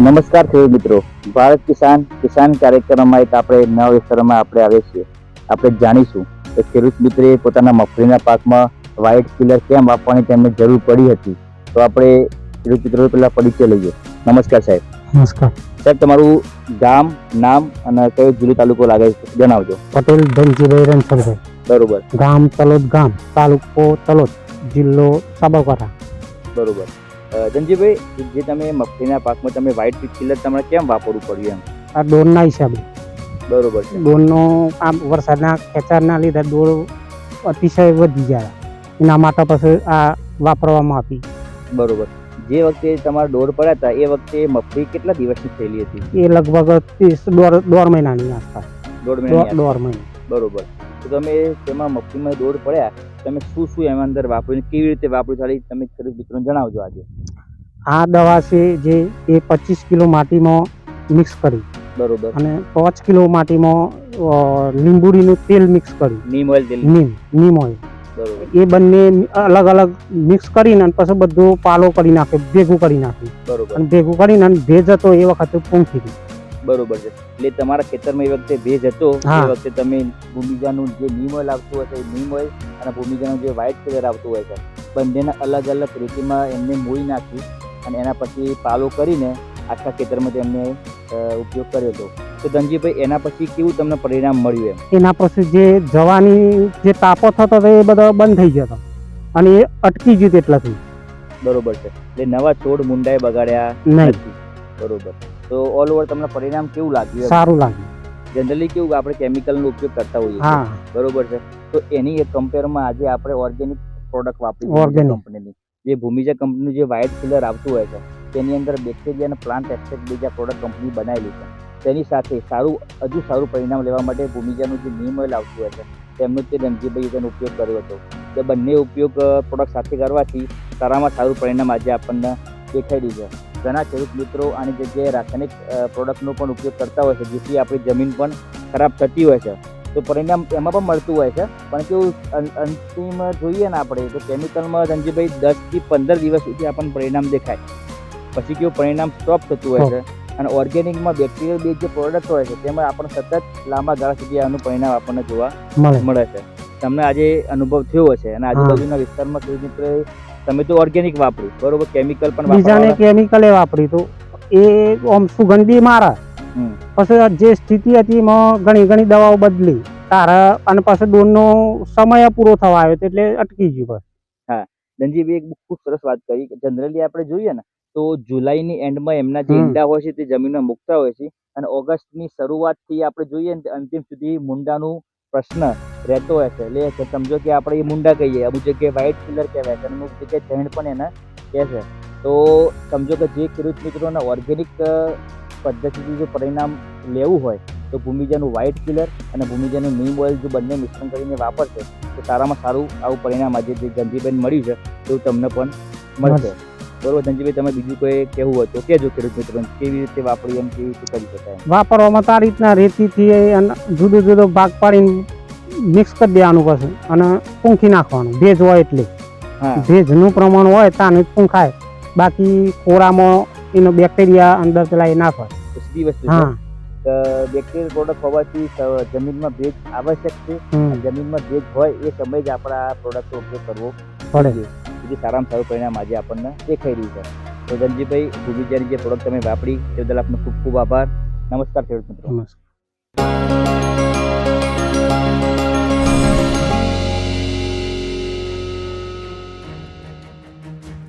નમસ્કાર ખેડૂત મિત્રો. ભારત કિસાન કિસાન કાર્યક્રમમાં એક આપણે નવા વિસ્તારમાં આપણે આવીએ છીએ. આપણે જાણીશું કે ખેડૂત મિત્રે પોતાના મગફળીના પાકમાં વ્હાઇટ કિલર કેમ આપવાની તેમને જરૂર પડી હતી. તો આપણે ખેડૂત મિત્રો પેલા પરિચય લઈએ. નમસ્કાર સાહેબ. નમસ્કાર. સાહેબ તમારું ગામ નામ અને કયો જિલ્લો તાલુકો લાગે છે જણાવજો. પટેલ ધનજીભાઈ રણછોડભાઈ બરોબર. ગામ તલોદ ગામ તાલુકો તલોદ જિલ્લો સાબરકાંઠા. બરોબર. ધનજીભાઈ જે તમે મગફળીના પાકમાં તમે વ્હાઇટ કિલર તમારે કેમ વાપરવું પડ્યું એમ? આ ડોરના હિસાબે. બરોબર છે. ડોરનો આમ વરસાદના ખેંચારના લીધે ડોર અતિશય વધી ગયા. એના માટે પછી આ વાપરવામાં આવી. બરોબર. જે વખતે તમારા ડોર પડ્યા હતા એ વખતે મગફળી કેટલા દિવસની થયેલી હતી? એ લગભગ ત્રીસ દોઢ દોઢ મહિનાની આસપાસ. દોઢ દોઢ મહિના દોઢ મહિના. બરોબર. તો તમે તેમાં મગફળીમાં દોર પડ્યા તમે શું શું એમાં અંદર વાપર્યું કેવી રીતે વાપર્યું ખાલી તમે ખેડૂત મિત્રોને જણાવજો આજે. આ દવા છે જે એ પચીસ કિલો માટીમાં મિક્સ કરી. બરોબર. અને પાંચ કિલો માટીમાં લીંબુડીનું તેલ મિક્સ કર્યું નીમ ઓઇલ તેલ. નીમ નીમ ઓઇલ. એ બંને અલગ અલગ મિક્સ કરીને અને પછી બધું પાલો કરી નાખે ભેગું કરી નાખ્યું બરોબર. અને ભેગું કરીને અને ભેજ હતો એ વખતે પૂંખી. દીધું બરોબર છે. એટલે તમારા ખેતરમાં એ વખતે ભેજ હતો એ વખતે તમે ભૂમિકાનું જે નીમ ઓઇલ આવતું હશે એ નીમ ઓઇલ અને ભૂમિકાનું જે વ્હાઇટ કલર આવતું હોય છે બંનેના અલગ અલગ રીતિમાં એમને મોઈ નાખી અને એના પછી પાલો કરીને આખા ખેતરમાં તેમને ઉપયોગ કર્યો હતો. તો ધનજીભાઈ એના પછી કેવું તમને પરિણામ મળ્યું એમ? એના પછી જે જવાની જે તાપો થતો હતો એ બધો બંધ થઈ ગયો હતો. અને એ અટકી ગયું તેટલાથી. બરોબર છે. એટલે નવા છોડ મુંડાએ બગાડ્યા નથી. બરોબર. તો ઓલ ઓવર તમને પરિણામ કેવું લાગ્યું સારું લાગ્યું. જનરલી કેવું આપણે આપણે કેમિકલનો ઉપયોગ કરતા હોઈએ હા. બરોબર છે? તો એની એક કમ્પેરમાં આજે આપણે ઓર્ગેનિક પ્રોડક્ટ વાપરી ઓર્ગેનિક કંપનીની જે ભૂમિજા કંપનીનું જે વ્હાઇટ કિલર આવતું હોય છે તેની અંદર બેક્ટેરિયા અને પ્લાન્ટ એક્સેપ્ટ બીજા પ્રોડક્ટ કંપની બનાવેલી છે. તેની સાથે સારું હજુ સારું પરિણામ લેવા માટે ભૂમિજાનું જે નીમ ઓઇલ આવતું હોય છે તેમનો તે ધનજીભાઈ તેનો ઉપયોગ કર્યો હતો. તે બંને ઉપયોગ પ્રોડક્ટ સાથે કરવાથી સારામાં સારું પરિણામ આજે આપણને દેખાઈ રહ્યું છે. ઘણા ખેડૂત મિત્રો આની જગ્યાએ રાસાયણિક પ્રોડક્ટનો પણ ઉપયોગ કરતા હોય છે જેથી આપણી જમીન પણ ખરાબ થતી હોય છે. તો પરિણામ એમાં પણ મળતું હોય છે. પણ કેવું અંતિમ જોઈએ ને આપણે તો કેમિકલમાં રંજીભાઈ દસથી પંદર દિવસ સુધી આપણને પરિણામ દેખાય. પછી કેવું પરિણામ સ્ટોપ થતું હોય છે. અને ઓર્ગેનિકમાં બેક્ટેરિયલ બેઝ જે પ્રોડક્ટ હોય છે તેમાં આપણને સતત લાંબા ગાળા સુધી આનું પરિણામ આપણને જોવા મળે. મળે છે. તમને આજે અનુભવ થયો હશે. અને આજુબાજુના વિસ્તારમાં ખેડૂત મિત્રોએ તમે તો ઓર્ગેનિક વાપર્યું બરોબર? કેમિકલ પણ બીજાને કેમિકલ એ વાપરી તો. એ આમ સુગંધી મારા. પછી જે સ્થિતિ હતી એમાં ઘણી ઘણી દવાઓ બદલી. તારા અને પાછો ડોનનો સમય પૂરો થવા આવ્યો એટલે અટકી ગયું બસ. ધનજીભાઈ એક ખૂબ સરસ વાત કરી જનરલી આપણે જોઈએ ને તો જુલાઈની એન્ડમાં એમના જે. ઈંડા હોય છે તે જમીનમાં મૂકતા હોય છે અને ઓગસ્ટની શરૂઆતથી આપણે જોઈએ ને અંતિમ સુધી મુંડાનું પ્રશ્ન રહેતો હોય છે. એટલે કે સમજો કે આપણે એ મુંડા કહીએ, અમુક જગ્યાએ વ્હાઇટ કિલર કહેવાય છે અમુક જગ્યાએ જૈન પણ એને કહે છે. તો સમજો કે જે ખેડૂત મિત્રોને ઓર્ગેનિક પદ્ધતિથી જો પરિણામ લેવું હોય, તો ભૂમિજાનું વ્હાઇટ કિલર અને ભૂમિજાનું નીમ ઓઇલ જો બંને મિશ્રણ કરીને વાપરશે, તો સારામાં સારું આવું પરિણામ આજે જે ગંજીબેન મળ્યું છે, એવું તમને પણ મળશે. બરોબર ધનજીભાઈ તમે બીજું કોઈ કહેવું હોય તો કહેજો ખેડૂત મિત્રો કેવી રીતે વાપરી એમ કેવી રીતે કરી શકાય? વાપરવામાં તો આ રીતના રેતીથી જુદો જુદો ભાગ પાડીને મિક્સ કરી દેવાનું પછી અને પૂંખી નાખવાનું ભેજ હોય એટલે. ભેજનું પ્રમાણ હોય તાને નહીં પૂંખાય. બાકી કોરામાં એનો બેક્ટેરિયા અંદર પેલા એ ના સીધી વસ્તુ હા. બેક્ટેરિયલ પ્રોડક્ટ હોવાથી જમીનમાં ભેજ આવશ્યક છે. જમીનમાં ભેજ હોય એ સમય જ આપણા પ્રોડક્ટનો ઉપયોગ કરવો પડે. જોઈએ. જેથી સારામાં સારું પરિણામ આજે આપણને દેખાઈ રહ્યું છે. તો ધનજીભાઈ ભૂમિજાની જે પ્રોડક્ટ તમે વાપરી, તે બદલ આપનો ખૂબ ખૂબ આભાર. નમસ્કાર ખેડૂત મિત્રો. નમસ્કાર.